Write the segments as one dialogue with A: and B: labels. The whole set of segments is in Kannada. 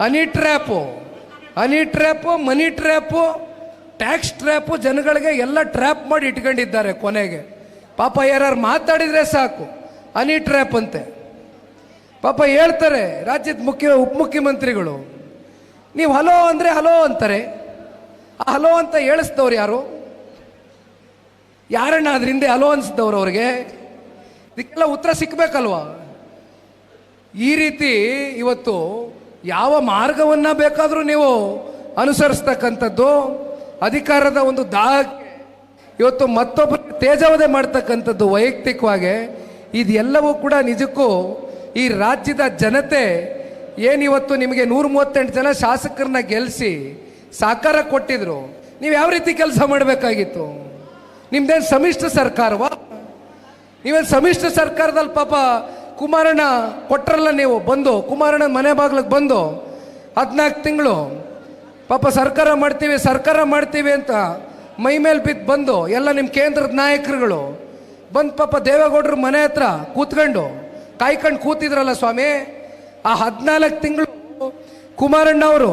A: Honey trap honey trap, money trap, tax trap ಜನಗಳಿಗೆ ಎಲ್ಲ ಟ್ರ್ಯಾಪ್ ಮಾಡಿ ಇಟ್ಕೊಂಡಿದ್ದಾರೆ ಕೊನೆಗೆ. ಪಾಪ ಯಾರು ಮಾತಾಡಿದ್ರೆ ಸಾಕು, ಹನಿ ಟ್ರ್ಯಾಪ್ ಅಂತೆ. ಪಾಪ ಹೇಳ್ತಾರೆ ರಾಜ್ಯದ ಮುಖ್ಯ ಉಪಮುಖ್ಯಮಂತ್ರಿಗಳು ನೀವು ಹಲೋ ಅಂದರೆ ಹಲೋ ಅಂತಾರೆ. ಹಲೋ ಅಂತ ಹೇಳಿಸ್ದವ್ರು ಯಾರು? ಯಾರಣ್ಣ ಅದ್ರ ಹಿಂದೆ ಹಲೋ ಅನ್ಸಿದವ್ರು ಅವ್ರಿಗೆ? ಇದಕ್ಕೆಲ್ಲ ಉತ್ತರ ಸಿಕ್ಬೇಕಲ್ವಾ? ಈ ರೀತಿ ಇವತ್ತು ಯಾವ ಮಾರ್ಗವನ್ನ ಬೇಕಾದರೂ ನೀವು ಅನುಸರಿಸ್ತಕ್ಕಂಥದ್ದು, ಅಧಿಕಾರದ ಒಂದು ದಾಹಕ್ಕೆ ಇವತ್ತು ಮತ್ತೊಬ್ಬ ತೇಜವದೆ ಮಾಡ್ತಕ್ಕಂಥದ್ದು ವೈಯಕ್ತಿಕವಾಗಿ, ಇದೆಲ್ಲವೂ ಕೂಡ ನಿಜಕ್ಕೂ ಈ ರಾಜ್ಯದ ಜನತೆ ಏನಿವತ್ತು ನಿಮಗೆ ನೂರ ಮೂವತ್ತೆಂಟು ಜನ ಶಾಸಕರನ್ನ ಗೆಲ್ಲಿಸಿ ಸಾಕಾರ ಕೊಟ್ಟಿದ್ರು, ನೀವು ಯಾವ ರೀತಿ ಕೆಲಸ ಮಾಡಬೇಕಾಗಿತ್ತು? ನಿಮ್ದೇನು ಸಮ್ಮಿಶ್ರ ಸರ್ಕಾರವಾ? ನೀವೇನು ಸಮ್ಮಿಶ್ರ ಸರ್ಕಾರದಲ್ಲಿ ಪಾಪ ಕುಮಾರಣ್ಣ ಕೊಟ್ಟರಲ್ಲ ನೀವು? ಬಂದು. ಕುಮಾರಣ್ಣ ಮನೆ ಬಾಗ್ಲಿಗೆ ಬಂದು. ಹದಿನಾಲ್ಕು ತಿಂಗಳು. ಪಾಪ ಸರ್ಕಾರ ಮಾಡ್ತೀವಿ ಸರ್ಕಾರ ಮಾಡ್ತೀವಿ ಅಂತ ಮೈ ಮೇಲೆ ಬಿದ್ದು ಬಂದು ಎಲ್ಲ ನಿಮ್ಮ ಕೇಂದ್ರದ ನಾಯಕರುಗಳು. ಬಂದು ಪಾಪ ದೇವೇಗೌಡರು ಮನೆ ಹತ್ರ ಕೂತ್ಕೊಂಡು ಕಾಯ್ಕೊಂಡು ಕೂತಿದ್ರಲ್ಲ ಸ್ವಾಮಿ? ಆ ಹದಿನಾಲ್ಕು ತಿಂಗಳು ಕುಮಾರಣ್ಣ ಅವರು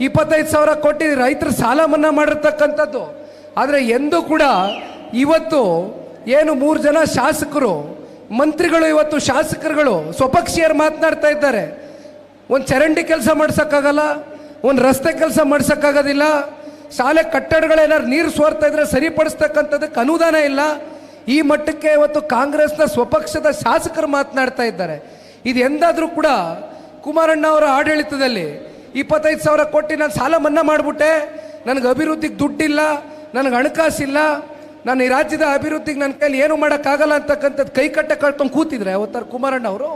A: ಇಪ್ಪತ್ತೈದು ಸಾವಿರ ಕೊಟ್ಟು ರೈತರ ಸಾಲ ಮನ್ನಾ ಮಾಡಿರ್ತಕ್ಕಂಥದ್ದು. ಆದರೆ ಎಂದೂ ಕೂಡ ಇವತ್ತು ಏನು ಮೂರು ಜನ ಶಾಸಕರು ಮಂತ್ರಿಗಳು ಇವತ್ತು ಶಾಸಕರುಗಳು, ಸ್ವಪಕ್ಷೀಯರು ಮಾತನಾಡ್ತಾ ಇದ್ದಾರೆ. ಒಂದು ಚರಂಡಿ ಕೆಲಸ ಮಾಡ್ಸೋಕ್ಕಾಗಲ್ಲ, ಒಂದು ರಸ್ತೆ ಕೆಲಸ ಮಾಡ್ಸೋಕ್ಕಾಗೋದಿಲ್ಲ. ಶಾಲೆ ಕಟ್ಟಡಗಳೇನಾದ್ರು ನೀರು ಸೋರ್ತಾ ಇದ್ರೆ ಸರಿಪಡಿಸ್ತಕ್ಕಂಥದ್ದಕ್ಕೆ ಅನುದಾನ ಇಲ್ಲ. ಈ ಮಟ್ಟಕ್ಕೆ ಇವತ್ತು ಕಾಂಗ್ರೆಸ್ನ ಸ್ವಪಕ್ಷದ ಶಾಸಕರು ಮಾತನಾಡ್ತಾ ಇದ್ದಾರೆ. ಇದು ಎಂದಾದರೂ ಕೂಡ ಕುಮಾರಣ್ಣ ಅವರ ಆಡಳಿತದಲ್ಲಿ ಇಪ್ಪತ್ತೈದು ಸಾವಿರ ಕೊಟ್ಟು ನಾನು ಸಾಲ ಮನ್ನಾ ಮಾಡಿಬಿಟ್ಟೆ. ನನಗೆ ಅಭಿವೃದ್ಧಿಗೆ ದುಡ್ಡಿಲ್ಲ, ನನಗೆ ಹಣಕಾಸಿಲ್ಲ. ನಾನು ಈ ರಾಜ್ಯದ ಅಭಿವೃದ್ಧಿಗೆ ನನ್ನ ಕೈಲಿ ಏನು ಮಾಡೋಕ್ಕಾಗಲ್ಲ ಅಂತಕ್ಕಂಥದ್ದು ಕೈ ಕಟ್ಟೆ ಕಳ್ಕೊಂಡು ಕೂತಿದ್ರೆ ಅವತ್ತಾರ ಕುಮಾರಣ್ಣ ಅವರು